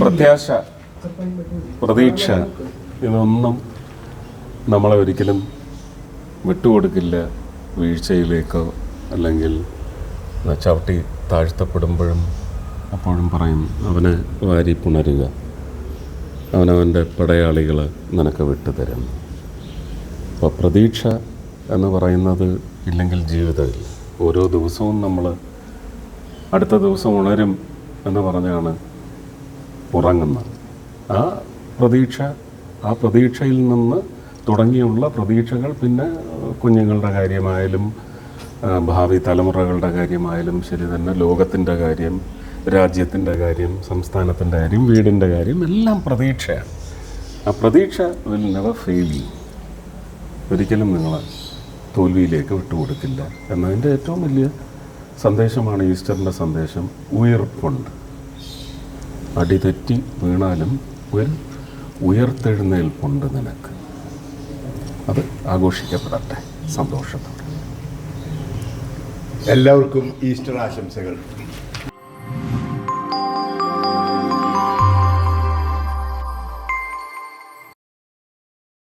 പ്രത്യാശ പ്രതീക്ഷ ഇതൊന്നും നമ്മളെ ഒരിക്കലും വിട്ടുകൊടുക്കില്ല. വീഴ്ചയിലേക്കോ അല്ലെങ്കിൽ ചവിട്ടി താഴ്ത്തപ്പെടുമ്പോഴും അപ്പോഴും പറയും അവനെ വാരി പുണരുക. അവനവന്റെ പടയാളികൾ നിനക്ക് വിട്ടുതരും. അപ്പോൾ പ്രതീക്ഷ എന്ന് പറയുന്നത് ഇല്ലെങ്കിൽ ജീവിതമില്ല. ഓരോ ദിവസവും നമ്മൾ അടുത്ത ദിവസം ഉണരും എന്ന് പറഞ്ഞാണ് ഉറങ്ങുന്നത്. ആ പ്രതീക്ഷ ആ പ്രതീക്ഷയിൽ നിന്ന് തുടങ്ങിയുള്ള പ്രതീക്ഷകൾ പിന്നെ കുഞ്ഞുങ്ങളുടെ കാര്യമായാലും ഭാവി തലമുറകളുടെ കാര്യമായാലും ശരി തന്നെ ലോകത്തിന്റെ കാര്യം രാജ്യത്തിന്റെ കാര്യം സംസ്ഥാനത്തിന്റെ കാര്യം വീടിന്റെ കാര്യം എല്ലാം പ്രതീക്ഷയാണ്. ആ പ്രതീക്ഷ വിൽ നെവർ ഫെയിൽ ഒരിക്കലും നിങ്ങൾ തോൽവിയിലേക്ക് വിട്ടുകൊടുക്കില്ല. എന്നതിന്റെ ഏറ്റവും വലിയ സന്ദേശമാണ് ഈസ്റ്ററിന്റെ സന്ദേശം ഉയർപ്പുണ്ട്. അടിതെറ്റി വീണാലും ഒരു ഉയർത്തെഴുന്നേൽപ്പുണ്ട് നിനക്ക്. അത് ആഘോഷിക്കപ്പെടട്ടെ. സന്തോഷത്തോടെ. എല്ലാവർക്കും ഈസ്റ്റർ ആശംസകൾ.